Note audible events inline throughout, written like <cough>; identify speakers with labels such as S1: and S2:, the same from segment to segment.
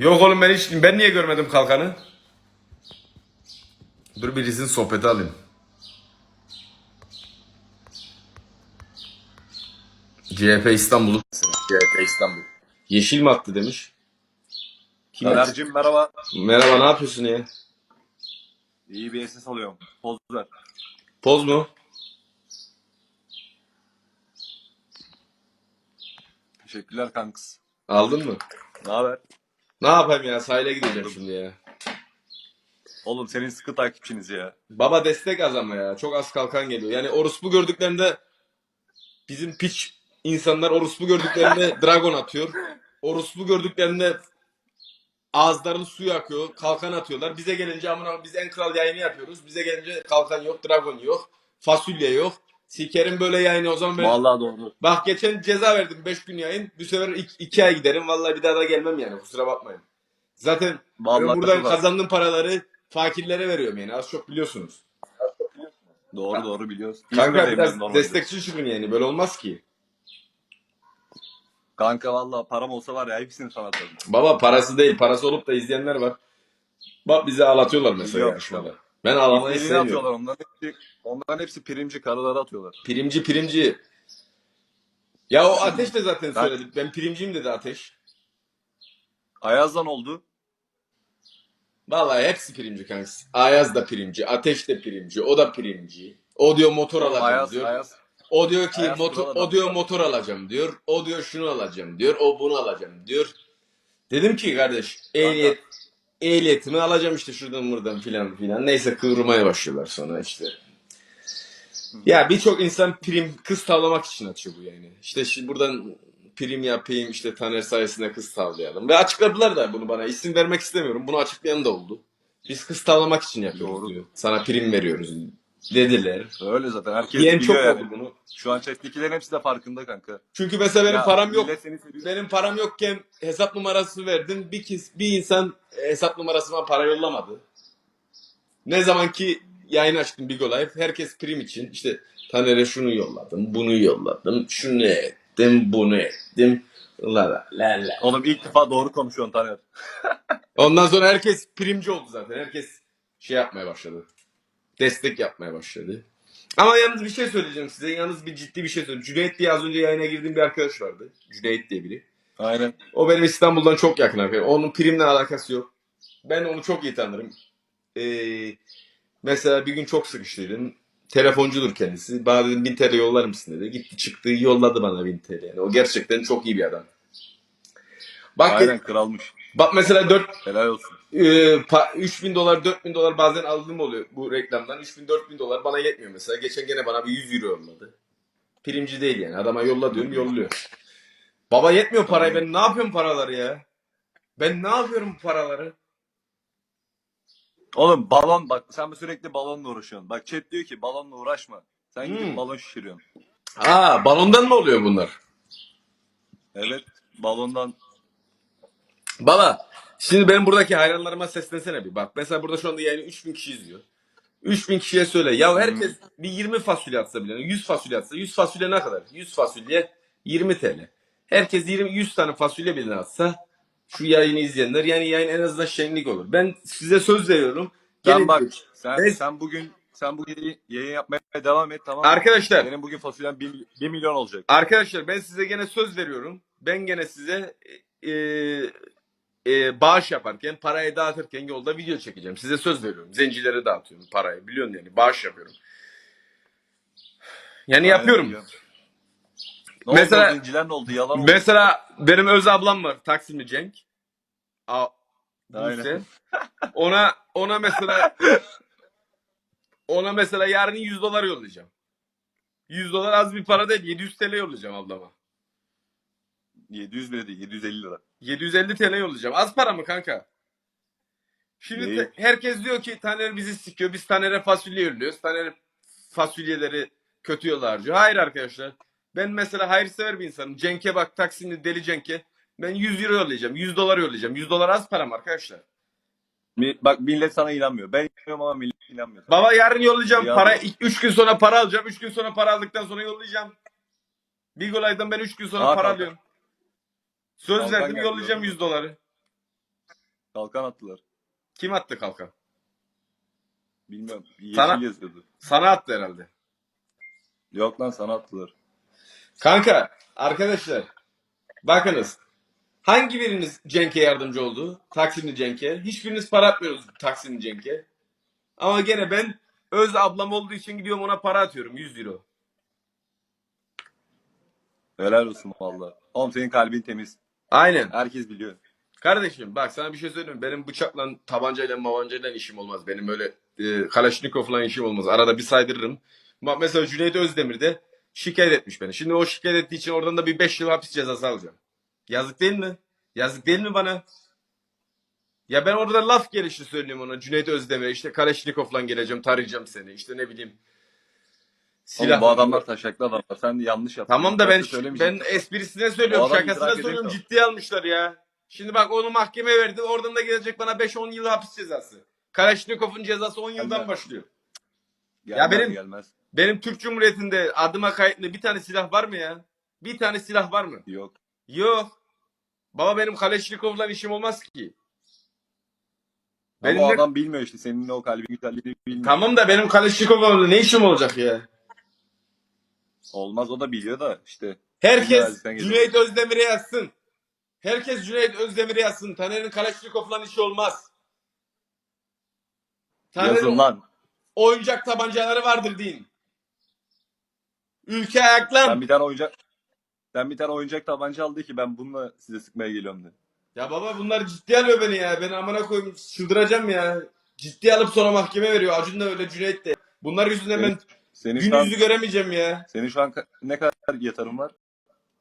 S1: Yok oğlum ben hiç ben niye görmedim kalkanı? Dur birisinin sohbeti alayım. CHP İstanbul'u CHP İstanbul. Yeşil mi attı demiş. Kim?
S2: Taner'cim merhaba.
S1: Merhaba ne yapıyorsun ya?
S2: İyi bir ses alıyorum. Poz ver.
S1: Poz mu?
S2: Teşekkürler kanks.
S1: Aldın mı?
S2: Ne haber?
S1: Ne yapayım ya sahile gideceğim şimdi ya.
S2: Oğlum senin sıkı takipçiniz ya.
S1: Baba destek az ama ya. Çok az kalkan geliyor. Yani orospu gördüklerinde bizim piç insanlar orospu gördüklerinde <laughs> dragon atıyor. Orospu gördüklerinde ağızlarının suyu akıyor. Kalkan atıyorlar. Bize gelince amına biz en kral yayını yapıyoruz. Bize gelince kalkan yok, dragon yok, fasulye yok. Sikerim böyle yayını o zaman ben...
S2: Vallahi doğru.
S1: Bak geçen ceza verdim 5 gün yayın. Bu sefer 2 ay giderim. Vallahi bir daha da gelmem yani. Kusura bakmayın. Zaten
S2: Vallahi
S1: ben buradan
S2: az.
S1: kazandığım paraları fakirlere veriyorum yani. Az çok biliyorsunuz.
S2: Doğru doğru biliyoruz.
S1: Kanka biraz destekçi çıkın yani. Böyle olmaz ki.
S2: Kanka valla param olsa var ya hepsini sana atarım.
S1: Baba parası değil. Parası olup da izleyenler var. Bak bizi ağlatıyorlar mesela
S2: Yok.
S1: Ben ağlamayı
S2: Elini
S1: sevmiyorum.
S2: atıyorlar onların hepsi, onların hepsi primci karıları atıyorlar.
S1: Primci primci. Ya o Ateş de zaten
S2: Ben-
S1: söyledi. Ben primciyim dedi Ateş.
S2: Ayaz'dan oldu.
S1: Vallahi hepsi primci kankası. Ayaz da primci. Ateş de primci. O da primci. O diyor motor alacağım
S2: Ayaz,
S1: diyor.
S2: Ayaz.
S1: O diyor ki
S2: Ayaz
S1: motor, o diyor motor alacağım diyor. O diyor şunu alacağım diyor. O bunu alacağım diyor. Dedim ki kardeş ehliyet ehliyetimi alacağım işte şuradan buradan filan filan. Neyse kıvırmaya başlıyorlar sonra işte. Ya birçok insan prim kız tavlamak için açıyor bu yayını. İşte şimdi buradan prim yapayım işte Taner sayesinde kız tavlayalım. Ve açıkladılar da bunu bana. İsim vermek istemiyorum. Bunu açıklayan da oldu. Biz kız tavlamak için yapıyoruz
S2: Doğru.
S1: diyor. Sana prim veriyoruz dediler.
S2: Öyle zaten herkes
S1: Diyen çok
S2: biliyor yani.
S1: oldu bunu.
S2: Şu an chat'tekilerin hepsi de farkında kanka.
S1: Çünkü mesela benim
S2: Ya,
S1: param yok.
S2: millet seni seviyor.
S1: Benim param yokken hesap numarası verdin. Bir kez bir insan hesap numarasına para yollamadı. Ne zaman ki yayın açtım Big Life herkes prim için işte Taner'e şunu yolladım, bunu yolladım, şunu ettim, bunu ettim. La la la la.
S2: Oğlum ilk defa doğru konuşuyorsun Taner.
S1: Ondan sonra herkes primci oldu zaten. Herkes şey yapmaya başladı. Destek yapmaya başladı. Ama yalnız bir şey söyleyeceğim size. Yalnız bir ciddi bir şey söyleyeceğim. Cüneyt diye az önce yayına girdiğim bir arkadaş vardı. Cüneyt diye biri.
S2: Aynen.
S1: O benim İstanbul'dan çok yakın arkadaşım. Onun primle alakası yok. Ben onu çok iyi tanırım. Ee, mesela bir gün çok sıkıştıydım. Telefoncudur kendisi. Bana dedim 1000 TL yollar mısın dedi. Gitti çıktı yolladı bana 1000 TL. Yani o gerçekten çok iyi bir adam. Bak,
S2: Aynen kralmış.
S1: bak mesela 4
S2: Helal olsun.
S1: E, pa- 3000 dolar 4000 dolar bazen aldığım oluyor bu reklamdan. 3000 4000 dolar bana yetmiyor mesela. Geçen gene bana bir 100 euro yolladı. Primci değil yani. Adama yolla diyorum yolluyor. Baba yetmiyor parayı. Ben ne yapıyorum paraları ya? Ben ne yapıyorum paraları?
S2: Oğlum balon bak sen sürekli balonla uğraşıyorsun. Bak chat diyor ki balonla uğraşma. Sen
S1: Hmm.
S2: gidip balon şişiriyorsun.
S1: Aa balondan mı oluyor bunlar?
S2: Evet balondan
S1: Baba şimdi benim buradaki hayranlarıma seslensene bir. Bak mesela burada şu anda yayını 3000 kişi izliyor. 3000 kişiye söyle. Ya herkes bir 20 fasulye atsa bile. 100 fasulye atsa. 100 fasulye ne kadar? 100 fasulye 20 TL. Herkes 20 100 tane fasulye bile atsa şu yayını izleyenler yani yayın en azından şenlik olur. Ben size söz veriyorum.
S2: sen
S1: Gelin
S2: bak sen,
S1: Ben-
S2: sen bugün sen bugün yayın yapmaya devam et tamam mı?
S1: Arkadaşlar
S2: Benim bugün fasulyen 1, milyon olacak.
S1: Arkadaşlar ben size gene söz veriyorum. Ben gene size e, e, bağış yaparken, parayı dağıtırken yolda video çekeceğim. Size söz veriyorum. Zencilere dağıtıyorum parayı. Biliyorsun yani bağış yapıyorum. Yani
S2: Aynen
S1: yapıyorum.
S2: Ne
S1: Mesela-
S2: oldu? Zinciler ne oldu? Yalan oldu.
S1: Mesela benim öz ablam var. Taksimli Cenk. A
S2: Aynen.
S1: Ona ona mesela ona mesela yarın 100 dolar yollayacağım. 100 dolar az bir para değil. 700 TL yollayacağım ablama.
S2: 700 lira değil 750 lira.
S1: 750 TL yollayacağım. Az para mı kanka? Şimdi de- herkes diyor ki Taner bizi sikiyor. Biz Taner'e fasulye yolluyoruz. Taner fasulyeleri kötü yola harcıyor. Hayır arkadaşlar. Ben mesela hayırsever bir insanım. Cenk'e bak Taksim'de deli Cenk'e. Ben 100 euro yollayacağım. 100 dolar yollayacağım. 100 dolar az param arkadaşlar.
S2: Mi- Bak millet sana inanmıyor. Ben inanıyorum ama millet inanmıyor.
S1: Baba yarın yollayacağım.
S2: Ya-
S1: Para 3 gün sonra para alacağım. 3 gün sonra para aldıktan sonra yollayacağım. Big Olay'dan ben 3 gün sonra
S2: Aa,
S1: para
S2: kanka.
S1: alıyorum. Söz
S2: Kanka
S1: verdim
S2: geldi,
S1: yollayacağım
S2: gördüm.
S1: 100 doları.
S2: Kalkan attılar.
S1: Kim attı kalkan?
S2: Bilmiyorum. Yeşil
S1: Sana-
S2: yazıyordu.
S1: Sana attı herhalde.
S2: Yok lan sana attılar.
S1: Kanka arkadaşlar bakınız hangi biriniz Cenk'e yardımcı oldu? Taksimli Cenk'e. Hiçbiriniz para atmıyorsunuz Taksimli Cenk'e. Ama gene ben öz ablam olduğu için gidiyorum ona para atıyorum 100 euro.
S2: Helal olsun valla. Oğlum senin kalbin temiz.
S1: Aynen.
S2: Herkes biliyor.
S1: Kardeşim bak sana bir şey söyleyeyim mi? Benim bıçakla, tabancayla, mavancayla işim olmaz. Benim öyle e, Kalaşnikov'la işim olmaz. Arada bir saydırırım. Bak mesela Cüneyt Özdemir de şikayet etmiş beni. Şimdi o şikayet ettiği için oradan da bir 5 yıl hapis cezası alacağım. Yazık değil mi? Yazık değil mi bana? Ya ben orada laf gelişi söylüyorum ona. Cüneyt Özdemir'e işte Kalaşnikov'la geleceğim, tarayacağım seni. İşte ne bileyim.
S2: Oğlum bu adamlar taşaklı adamlar. Sen yanlış yaptın.
S1: Tamam da ben
S2: söylemeyecektin.
S1: ben esprisine söylüyorum,
S2: O adam
S1: şakasına
S2: idrak
S1: söylüyorum.
S2: edecek
S1: Ciddiye almışlar ya. Şimdi bak onu mahkemeye verdi. Oradan da gelecek bana 5-10 yıl hapis cezası. Kalaşnikov'un cezası 10 yıldan
S2: Gelmez.
S1: başlıyor.
S2: Gelmez,
S1: benim-
S2: gelmez.
S1: Benim Türk Cumhuriyeti'nde adıma kayıtlı bir tane silah var mı ya? Bir tane silah var mı?
S2: Yok.
S1: Yok. Baba benim Kalaşnikov'la işim olmaz ki.
S2: Ama
S1: Benim
S2: o
S1: de-
S2: adam bilmiyor işte. Senin o kalbin güzelliğini bilmiyor.
S1: Tamam da benim Kalaşnikov'la ne işim olacak ya?
S2: Olmaz o da biliyor da işte.
S1: Herkes
S2: sen.
S1: Cüneyt Özdemir'e yazsın. Herkes Cüneyt Özdemir'e yazsın. Taner'in Kalaşnikov'la işi olmaz.
S2: Yazın lan.
S1: oyuncak tabancaları vardır deyin. Ülke ayaklan.
S2: Ben bir tane oyuncak ben bir tane oyuncak tabanca aldı ki ben bununla size sıkmaya geliyorum dedi.
S1: Ya baba bunlar ciddi alıyor beni ya. Ben amına koyayım çıldıracağım ya. Ciddi alıp sonra mahkeme veriyor. Acun da öyle Cüneyt de. Bunlar yüzünden ben
S2: Senin
S1: gün
S2: şu an,
S1: yüzü göremeyeceğim ya.
S2: senin şu an ka- ne kadar yatarım var?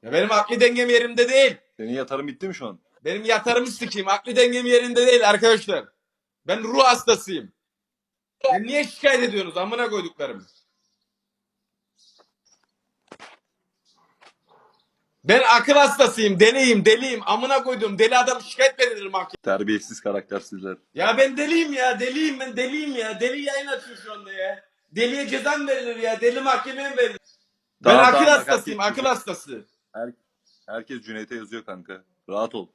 S1: ya. Benim akli dengem yerimde değil.
S2: Senin yatarım bitti mi şu an?
S1: Benim yatarımı sikeyim. Akli dengem yerinde değil arkadaşlar. Ben ruh hastasıyım. Ya niye şikayet ediyorsunuz amına koyduklarım? Ben akıl hastasıyım, deliyim, deliyim. Amına koyduğum deli adam şikayet mi edilir mahkeme?
S2: Terbiyesiz karaktersizler.
S1: Ya ben deliyim ya, deliyim ben, deliyim ya. Deli yayın açıyor şu anda ya. Deliye ceza mı verilir ya? Deli mahkemeye mi verilir? Ben
S2: Tamam,
S1: akıl
S2: tamam,
S1: hastasıyım, akıl hastası.
S2: Her, herkes Cüneyt'e yazıyor kanka. Rahat ol.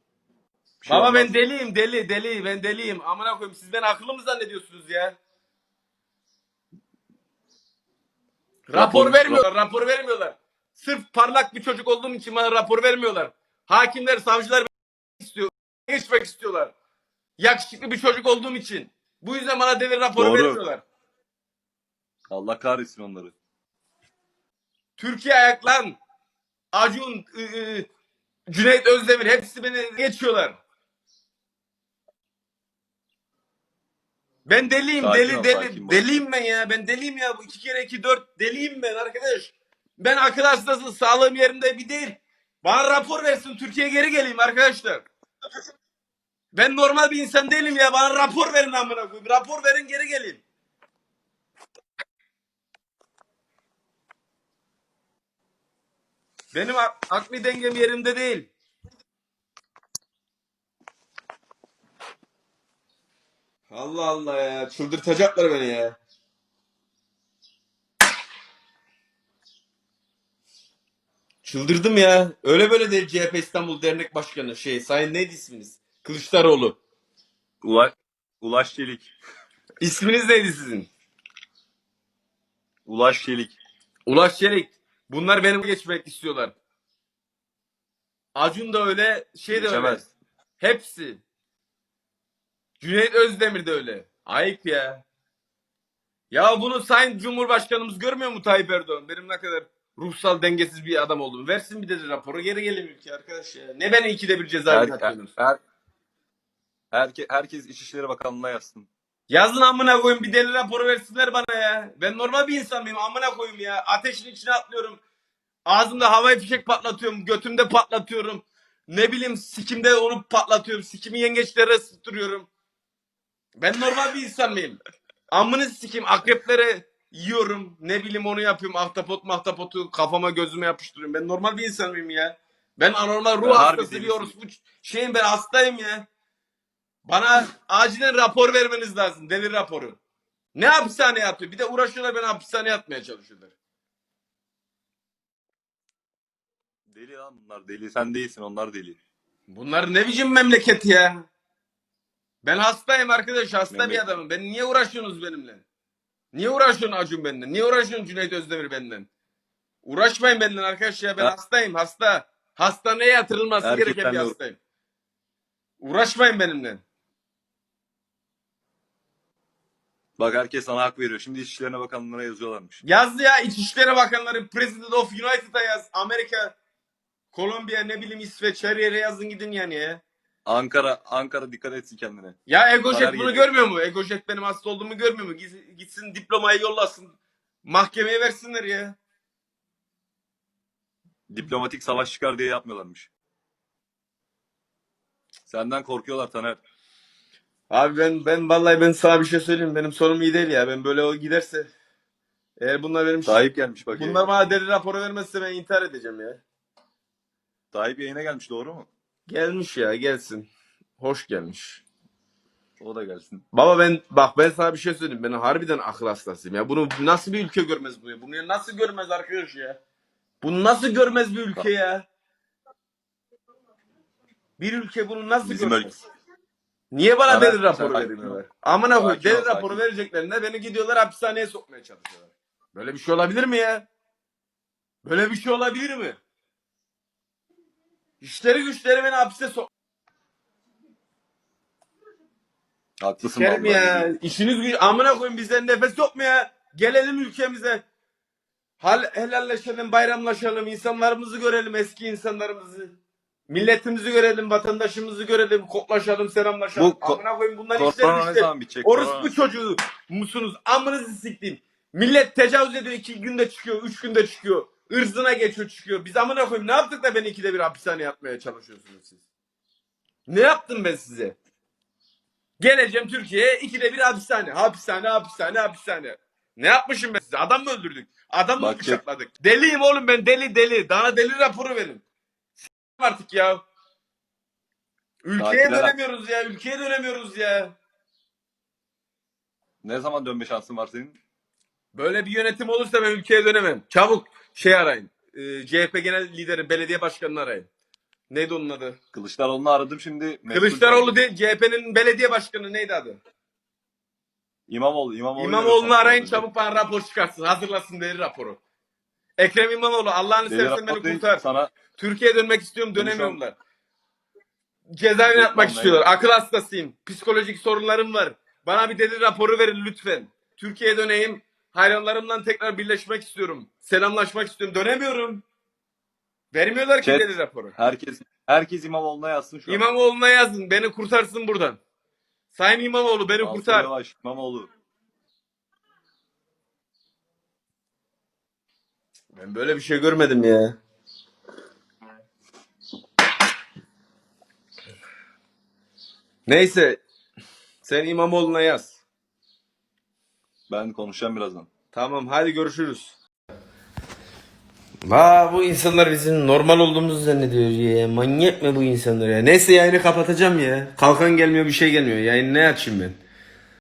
S2: Bir şey
S1: Baba
S2: olmaz.
S1: ben deliyim, deli, deli, ben deliyim. Amına koyayım siz beni akıllı mı zannediyorsunuz ya? Rapor
S2: Rapor-
S1: vermiyorlar, rapor vermiyorlar. Sırf parlak bir çocuk olduğum için bana rapor vermiyorlar. Hakimler, savcılar beni istiyor, geçmek istiyorlar. Yakışıklı bir çocuk olduğum için. Bu yüzden bana devir raporu
S2: Doğru.
S1: vermiyorlar.
S2: Allah kahretsin onları.
S1: Türkiye ayaklan. Acun, ı, ı, Cüneyt Özdemir hepsi beni geçiyorlar. Ben deliyim,
S2: Sakin
S1: deli
S2: ol,
S1: deli. Deliyim ben ya. Ben deliyim ya. Bu iki kere iki dört. Deliyim ben arkadaş. Ben akıl hastası, sağlığım yerinde bir değil. Bana rapor versin. Türkiye'ye geri geleyim arkadaşlar. Ben normal bir insan değilim ya. Bana rapor verin amına koyayım. Rapor verin geri geleyim. Benim ak- akli dengem yerimde değil. Allah Allah ya. Çıldırtacaklar beni ya. Çıldırdım ya. Öyle böyle değil CHP İstanbul Dernek Başkanı şey. Sayın neydi isminiz? Kılıçdaroğlu.
S2: Ulaş, Ulaş Çelik.
S1: İsminiz neydi sizin?
S2: Ulaş Çelik.
S1: Ulaş Çelik. Bunlar benim geçmek istiyorlar. Acun da öyle, şey de öyle.
S2: Geçemez.
S1: Hepsi. Cüneyt Özdemir de öyle. Ayıp ya. Ya bunu Sayın Cumhurbaşkanımız görmüyor mu Tayyip Erdoğan? Benim ne kadar ruhsal dengesiz bir adam olduğumu. Versin bir de raporu geri gelin ülke arkadaş ya. Ne beni ikide bir
S2: Her,
S1: cezaevine
S2: her,
S1: atıyorsunuz?
S2: her, herke, herkes İçişleri Bakanlığı'na yazsın.
S1: Yazın amına koyayım bir deli raporu versinler bana ya. Ben normal bir insan mıyım amına koyayım ya. Ateşin içine atlıyorum. Ağzımda havai fişek patlatıyorum. Götümde patlatıyorum. Ne bileyim sikimde onu patlatıyorum. Sikimi yengeçlere ısıtırıyorum. Ben normal bir insan mıyım? Amını sikeyim akreplere yiyorum. Ne bileyim onu yapıyorum. Ahtapot mahtapotu kafama gözüme yapıştırıyorum. Ben normal bir insan mıyım ya? Ben anormal ruh
S2: Ben harbi
S1: hastası bir orospu şeyim ben hastayım ya. Bana acilen rapor vermeniz lazım. Deli raporu. Ne hapishaneye atıyor? Bir de uğraşıyorlar beni hapishaneye atmaya çalışıyorlar.
S2: Deli lan bunlar deli. Sen değilsin onlar deli.
S1: Bunlar ne biçim memleket ya? Ben hastayım arkadaş. Hasta
S2: Mehmet-
S1: bir adamım. Ben niye uğraşıyorsunuz benimle? Niye uğraşıyorsun Acun benden? Niye uğraşıyorsun Cüneyt Özdemir benden? Uğraşmayın benden arkadaş ya. Ben
S2: Ha-
S1: hastayım hasta. Hastaneye yatırılması
S2: Erkekten
S1: gereken bir
S2: de-
S1: hastayım. Uğraşmayın benimle.
S2: Bak herkes sana hak veriyor. Şimdi İçişlerine Bakanlığı'na yazıyorlarmış.
S1: Yaz ya İçişleri Bakanları President of United'a yaz. Amerika, Kolombiya ne bileyim İsveç her yere yazın gidin yani ya.
S2: Ankara Ankara dikkat etsin kendine.
S1: Ya Egojet
S2: Karar
S1: bunu
S2: geliyor.
S1: görmüyor mu? Egojet benim hasta olduğumu görmüyor mu? Gitsin, gitsin diplomayı yollasın. Mahkemeye versinler ya.
S2: Diplomatik savaş çıkar diye yapmıyorlarmış. Senden korkuyorlar Taner.
S1: Abi ben ben vallahi ben sana bir şey söyleyeyim. Benim sonum iyi değil ya. Ben böyle o giderse eğer bunlar benim
S2: Tayyip gelmiş bak.
S1: bunlar bana deli raporu vermezse ben intihar edeceğim ya.
S2: Tayyip yayına gelmiş doğru mu?
S1: Gelmiş ya gelsin. Hoş gelmiş.
S2: O da gelsin.
S1: Baba ben bak ben sana bir şey söyleyeyim. Ben harbiden akıl hastasıyım ya. Bunu nasıl bir ülke görmez bu ya? Bunu nasıl görmez arkadaş ya? Bunu nasıl görmez bir ülke ya? Bir ülke bunu nasıl
S2: Bizim
S1: görmez? Niye bana
S2: Taner,
S1: deli raporu vermiyorlar? Amına koy
S2: Sakin
S1: raporu vereceklerine beni gidiyorlar hapishaneye sokmaya çalışıyorlar. Böyle bir şey olabilir mi ya? Böyle bir şey olabilir mi? İşleri güçleri beni hapse sok.
S2: Haklısın
S1: Sikerim
S2: vallahi.
S1: ya. İşiniz güç. Amına koyun bizden nefes yok mu ya? Gelelim ülkemize. Hal, helalleşelim, bayramlaşalım, insanlarımızı görelim, eski insanlarımızı. Milletimizi görelim, vatandaşımızı görelim, koklaşalım, selamlaşalım.
S2: Bu ko-
S1: Amına koyun bunlar
S2: Korona
S1: işler
S2: ne
S1: işte.
S2: zaman bitecek?
S1: Orospu çocuğu musunuz? Amınızı siktim. Millet tecavüz ediyor iki günde çıkıyor, üç günde çıkıyor. Irzına geçiyor çıkıyor. Biz amına koyayım ne yaptık da beni ikide bir hapishaneye atmaya çalışıyorsunuz siz? Ne yaptım ben size? Geleceğim Türkiye'ye ikide bir hapishane. Hapishane, hapishane, hapishane. Ne yapmışım ben size? Adam mı öldürdük? Adam mı
S2: Bak-
S1: bıçakladık? Deliyim oğlum ben deli deli. Daha deli raporu verin. Artık ya. Ülkeye
S2: Tatile bak.
S1: dönemiyoruz ya. Ülkeye dönemiyoruz ya.
S2: Ne zaman dönme şansın var senin?
S1: Böyle bir yönetim olursa ben ülkeye dönemem. Çabuk şey arayın. Ee, CHP genel lideri, belediye başkanını arayın. Neydi onun adı?
S2: Kılıçdaroğlu'nu aradım şimdi.
S1: Kılıçdaroğlu değil, CHP'nin belediye başkanı neydi adı?
S2: İmamoğlu. İmamoğlu
S1: İmamoğlu'nu arayın çabuk bana rapor çıkarsın. Hazırlasın deli raporu. Ekrem İmamoğlu Allah'ını
S2: Deli
S1: seversen
S2: rapor
S1: beni
S2: değil,
S1: kurtar.
S2: Sana
S1: Türkiye'ye dönmek istiyorum da. Cezaevine
S2: Bekle
S1: atmak
S2: onları.
S1: istiyorlar. Akıl hastasıyım. Psikolojik sorunlarım var. Bana bir deli raporu verin lütfen. Türkiye'ye döneyim. Hayranlarımla tekrar birleşmek istiyorum. Selamlaşmak istiyorum. Dönemiyorum. Vermiyorlar ki
S2: Chat-
S1: deli raporu.
S2: herkes herkes İmamoğlu'na yazsın şu an.
S1: İmamoğlu'na yazın. Beni kurtarsın buradan. Sayın İmamoğlu beni
S2: Mansur
S1: kurtar.
S2: Yavaş, İmamoğlu.
S1: Ben böyle bir şey görmedim ya. Neyse. Sen İmamoğlu'na yaz.
S2: Ben konuşacağım birazdan.
S1: Tamam hadi görüşürüz. Va bu insanlar bizim normal olduğumuzu zannediyor ya. Manyak mı bu insanlar ya? Neyse yayını kapatacağım ya. Kalkan gelmiyor bir şey gelmiyor. Yayını ne açayım ben?